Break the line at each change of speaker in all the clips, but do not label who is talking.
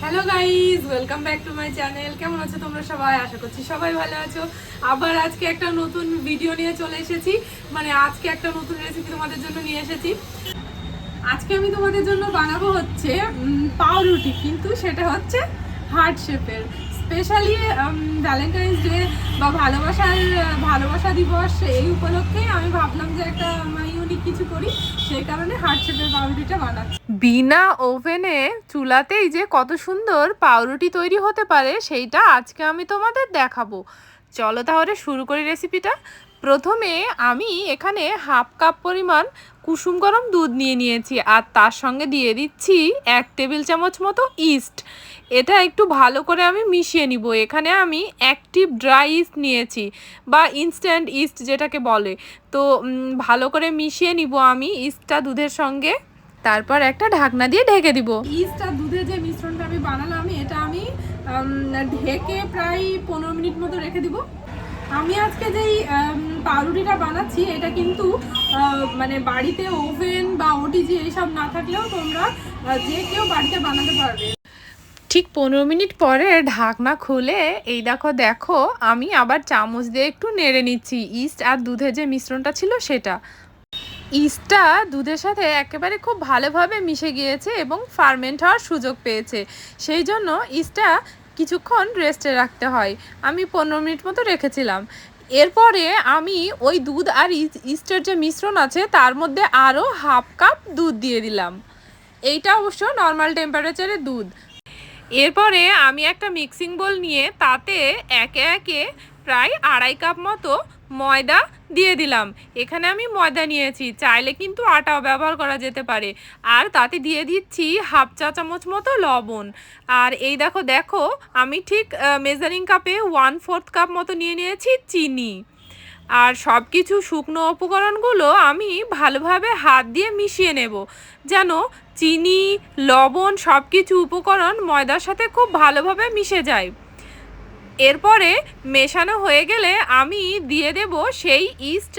Hello guys welcome back to my channel কেমন আছো তোমরা সবাই? আশা করছি সবাই ভালো আছো। আবার আজকে একটা নতুন ভিডিও নিয়ে চলে এসেছি। মানে আজকে একটা নতুন রেসিপি তোমাদের জন্য নিয়ে এসেছি। আজকে আমি তোমাদের জন্য বানাবো হচ্ছে পাউরুটি। কিন্তু সেটা হচ্ছে হার্ট শেপের। স্পেশালি ভ্যালেন্টাইন্স ডে বা ভালোবাসার, ভালোবাসা দিবস, এই উপলক্ষে আমি ভাবলাম যে একটা ইউনিক কিছু করি। সেই কারণে হার্ট শেপের পাউরুটিটা বানাচ্ছি।
বিনা ওভেনে চুলাতেই যে কত সুন্দর পাউরুটি তৈরি হতে পারে, সেইটা আজকে আমি তোমাদের দেখাবো। চলো তাহলে শুরু করি রেসিপিটা প্রথমে আমি এখানে হাফ কাপ পরিমাণ কুসুম গরম দুধ নিয়ে নিয়েছি আর তার সঙ্গে দিয়ে দিচ্ছি এক টেবিল চামচ মতো ইস্ট। এটা একটু ভালো করে আমি মিশিয়ে নিব। এখানে আমি অ্যাক্টিভ ড্রাই ইস্ট নিয়েছি বা ইনস্ট্যান্ট ইস্ট যেটাকে বলে। তো ভালো করে মিশিয়ে নিব আমি ইস্টটা দুধের সঙ্গে। তারপর একটা ঢাকনা দিয়ে ঢেকে দিব।
ইস্ট আর দুধের যে মিশ্রণটা আমি বানালাম, এটা আমি ঢেকে প্রায় পনেরো মিনিট মতো রেখে দিব। আমি আজকে যেই পাউরুটিটা বানাচ্ছি, এটা কিন্তু মানে বাড়িতে ওভেন বা ওটিজি এইসব না থাকলেও তোমরা যে কেউ বাড়িতে বানাতে পারবে।
ঠিক পনেরো মিনিট পরে ঢাকনা খুলে, এই দেখো দেখো, আমি আবার চামচ দিয়ে একটু নেড়ে নিচ্ছি। ইস্ট আর দুধের যে মিশ্রণটা ছিল সেটা। ইস্টটা দুধের সাথে একেবারে খুব ভালোভাবে মিশে গিয়েছে এবং ফার্মেন্ট হওয়ার সুযোগ পেয়েছে। সেই জন্য ইস্টটা কিছুক্ষণ রেস্টে রাখতে হয়। আমি পনেরো মিনিট মতো রেখেছিলাম। এরপরে আমি ওই দুধ আর ইস- ইস্টের যে মিশ্রণ আছে, তার মধ্যে আরও হাফ কাপ দুধ দিয়ে দিলাম। এইটা অবশ্য নর্মাল টেম্পারেচারে দুধ। এরপরে আমি একটা মিক্সিং বোল নিয়ে তাতে একে একে প্রায় আড়াই কাপ মতো ময়দা দিয়ে দিলাম। এখানে আমি ময়দা নিয়েছি। চাইলে কিন্তু আটাও ব্যবহার করা যেতে পারে। আর তাতে দিয়ে দিচ্ছি হাফ চা চামচ মতো লবণ। আর এই দেখো দেখো, আমি ঠিক মেজারিং কাপে ওয়ান ফোর্থ কাপ মতো নিয়ে নিয়েছি চিনি। আর সব কিছু শুকনো উপকরণগুলো আমি ভালোভাবে হাত দিয়ে মিশিয়ে নেব। যেন চিনি, লবণ সব কিছু উপকরণ ময়দার সাথে খুব ভালোভাবে মিশে যায়। এরপরে মেশানো হয়ে গেলে আমি দিয়ে দেব সেই ইস্ট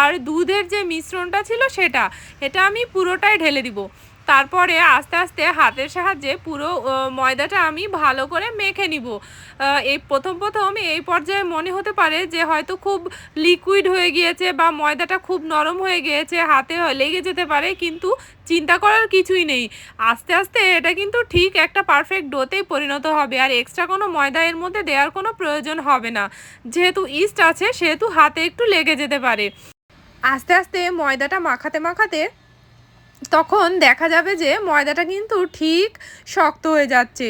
আর দুধের যে মিশ্রণটা ছিল সেটা, এটা আমি পুরোটাই ঢেলে দিব। তারপরে আস্তে আস্তে হাতের সাহায্যে পুরো ময়দাটা আমি ভালো করে মেখে নিব। এই প্রথম প্রথম এই পর্যায়ে মনে হতে পারে যে হয়তো খুব লিকুইড হয়ে গিয়েছে বা ময়দাটা খুব নরম হয়ে গিয়েছে, হাতে লেগে যেতে পারে, কিন্তু চিন্তা করার কিছুই নেই। আস্তে আস্তে এটা কিন্তু ঠিক একটা পারফেক্ট ডোতেই পরিণত হবে, আর এক্সট্রা কোনো ময়দা এর মধ্যে দেওয়ার কোনো প্রয়োজন হবে না। যেহেতু ইস্ট আছে, সেহেতু হাতে একটু লেগে যেতে পারে। আস্তে আস্তে ময়দাটা মাখাতে মাখাতে তখন দেখা যাবে যে ময়দাটা কিন্তু ঠিক শক্ত হয়ে যাচ্ছে।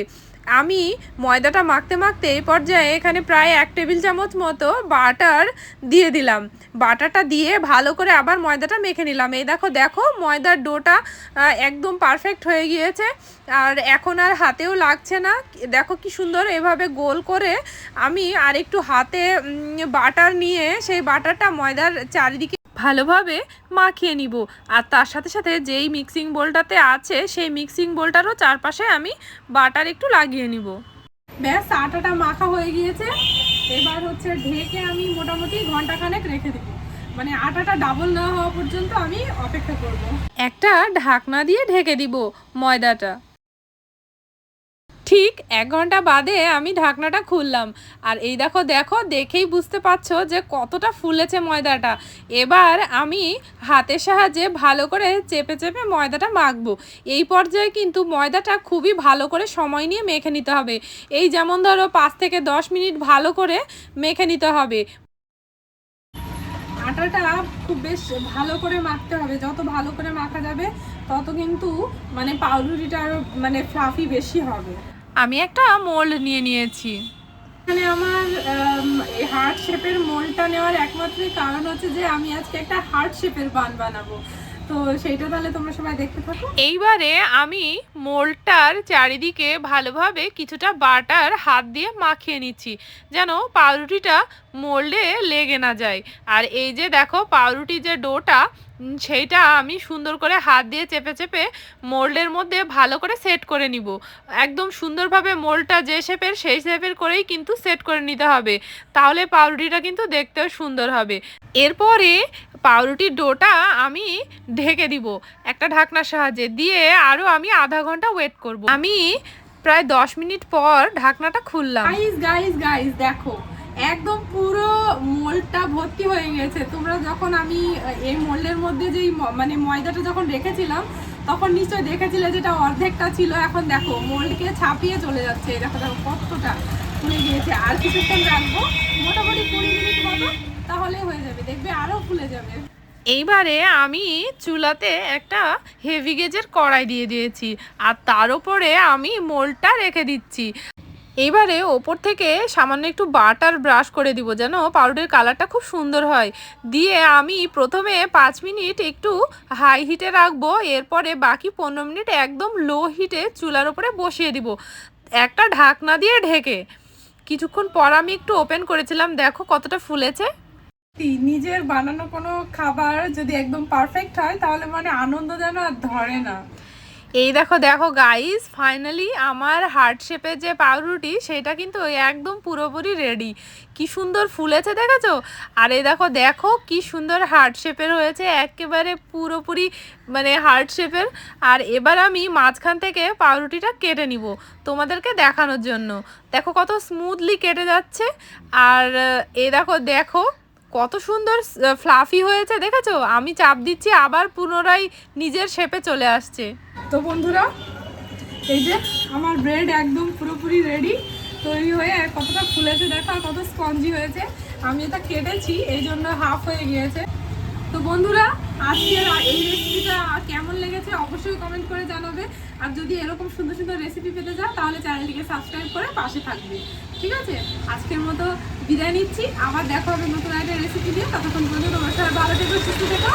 আমি ময়দাটা মাখতে মাখতে এই পর্যায়ে এখানে প্রায় এক টেবিল চামচ মতো বাটার দিয়ে দিলাম। বাটারটা দিয়ে ভালো করে আবার ময়দাটা মেখে নিলাম। এই দেখো দেখো, ময়দার ডোটা একদম পারফেক্ট হয়ে গিয়েছে। আর এখন আর হাতেও লাগছে না। দেখো কি সুন্দর এভাবে গোল করে আমি আর একটু হাতে বাটার নিয়ে সেই বাটারটা ময়দার চারিদিকে ভালোভাবে মাখিয়ে নিব। আর তার সাথে সাথে যেই মিক্সিং বোলটাতে আছে, সেই মিক্সিং বোলটারও চারপাশে আমি বাটার একটু লাগিয়ে নিব।
ব্যাস, আটাটা মাখা হয়ে গিয়েছে। এবার হচ্ছে ঢেকে আমি মোটামুটি ঘন্টাখানেক রেখে দিব। মানে আটাটা ডাবল না হওয়া পর্যন্ত আমি অপেক্ষা করব।
একটা ঢাকনা দিয়ে ঢেকে দিব ময়দাটা। ঠিক এক ঘণ্টা বাদে আমি ঢাকনাটা খুললাম। আর এই দেখো দেখো, দেখেই বুঝতে পারছ যে কতটা ফুলেছে ময়দাটা। এবার আমি হাতের সাহায্যে ভালো করে চেপে চেপে ময়দাটা মাখবো। এই পর্যায়ে কিন্তু ময়দাটা খুবই ভালো করে সময় নিয়ে মেখে নিতে হবে। এই যেমন ধরো পাঁচ থেকে দশ মিনিট ভালো করে মেখে নিতে হবে।
আটাটা খুব বেশ ভালো করে মাখতে হবে। যত ভালো করে মাখা যাবে, তত কিন্তু মানে পাউরুটিটা আরও মানে ফ্লাফি বেশি হবে।
আমি একটা মোল্ড নিয়ে নিয়েছি।
এখানে আমার হার্ট শেপের মোলটা নেওয়ার একমাত্রই কারণ হচ্ছে যে আমি আজকে একটা হার্ট শেপের পান বানাবো। তো সেইটা তাহলে তোমরা সবাই দেখতে থাকো।
এইবারে আমি মোলটার চারিদিকে ভালোভাবে কিছুটা বাটার হাত দিয়ে মাখিয়ে নিচ্ছি, যেন পাউরুটিটা মোল্ডে লেগে না যায়। আর এই যে দেখো পাউরুটির যে ডোটা সেইটা আমি সুন্দর করে হাত দিয়ে চেপে চেপে মোল্ডের মধ্যে ভালো করে সেট করে নিব। একদম সুন্দরভাবে মোল্ডটা যে শেপের, সেই শেপের করেই কিন্তু সেট করে নিতে হবে। তাহলে পাউরুটিটা কিন্তু দেখতেও সুন্দর হবে। এরপরে পাউরুটির ডোটা আমি ঢেকে দিব একটা ঢাকনার সাহায্যে। দিয়ে আরও আমি আধা ঘণ্টা ওয়েট করব। আমি প্রায় দশ মিনিট পর ঢাকনাটা খুললাম।
গাইস গাইস গাইস দেখো, একদম পুরো মোলটা ভর্তি হয়ে গেছে। তোমরা যখন আমি এই মোল্ডের মধ্যে যেই মানে ময়দাটা যখন রেখেছিলাম, তখন নিশ্চয় দেখেছিলে যেটা অর্ধেকটা ছিল। এখন দেখো, মোল্ডকে ছাপিয়ে চলে যাচ্ছে। দেখো দেখো, কতটা ফুলে গিয়েছে। আর কিছুক্ষণ রাখব। মোটামুটি কুড়ি মিনিট মতো তাহলেই হয়ে যাবে, দেখবে আরও ফুলে যাবে।
এইবারে আমি চুলাতে একটা হেভি গেজের কড়াই দিয়ে দিয়েছি, আর তার উপরে আমি মোলটা রেখে দিচ্ছি। এইবারে ওপর থেকে সামান্য একটু বাটার ব্রাশ করে দিব যেন পাউরুটির কালারটা খুব সুন্দর হয়। দিয়ে আমি প্রথমে পাঁচ মিনিট একটু হাই হিটে রাখব, এরপরে বাকি পনেরো মিনিট একদম লো হিটে চুলার উপরে বসিয়ে দিব। একটা ঢাকনা দিয়ে ঢেকে, কিছুক্ষণ পর আমি একটু ওপেন করেছিলাম, দেখো কতটা ফুলেছে।
নিজের বানানো কোনো খাবার যদি একদম পারফেক্ট হয়, তাহলে মানে আনন্দ যেন আর ধরে না।
এই দেখো দেখো গাইস ফাইনালি আমার হার্ট শেপের যে পাউরুটি, সেটা কিন্তু একদম পুরোপুরি রেডি কি সুন্দর ফুলেছে, দেখেছ? আর এই দেখো দেখো কি সুন্দর হার্ট শেপের হয়েছে, একেবারে পুরোপুরি মানে হার্ট শেপের আর এবার আমি মাঝখান থেকে পাউরুটিটা কেটে নিব তোমাদেরকে দেখানোর জন্য। দেখো কত স্মুথলি কেটে যাচ্ছে। আর এই দেখো দেখো কত সুন্দর ফ্লাফি হয়েছে, দেখেছ? আমি চাপ দিচ্ছি, আবার পুনরায় নিজের শেপে চলে আসছে।
তো বন্ধুরা, এই যে আমার ব্রেড একদম পুরোপুরি রেডি তৈরি হয়ে কতটা ফুলেছে দেখো কত স্পঞ্জি হয়েছে। আমি এটা কেটেছি, এই জন্য হাফ হয়ে গিয়েছে। তো বন্ধুরা, আজকের এই রেসিপিটা কেমন লেগেছে অবশ্যই কমেন্ট করে জানাবে। আর যদি এরকম সুন্দর সুন্দর রেসিপি পেতে চাও, তাহলে চ্যানেলটিকে সাবস্ক্রাইব করে পাশে থাকবে। ঠিক আছে? আজকের মতো বিদায় নিচ্ছি। আবার দেখা হবে নতুন একটা রেসিপি দিয়ে ততক্ষণ পর্যন্ত তোমার সবাই ভালো থেকো, সুস্থ থেকো।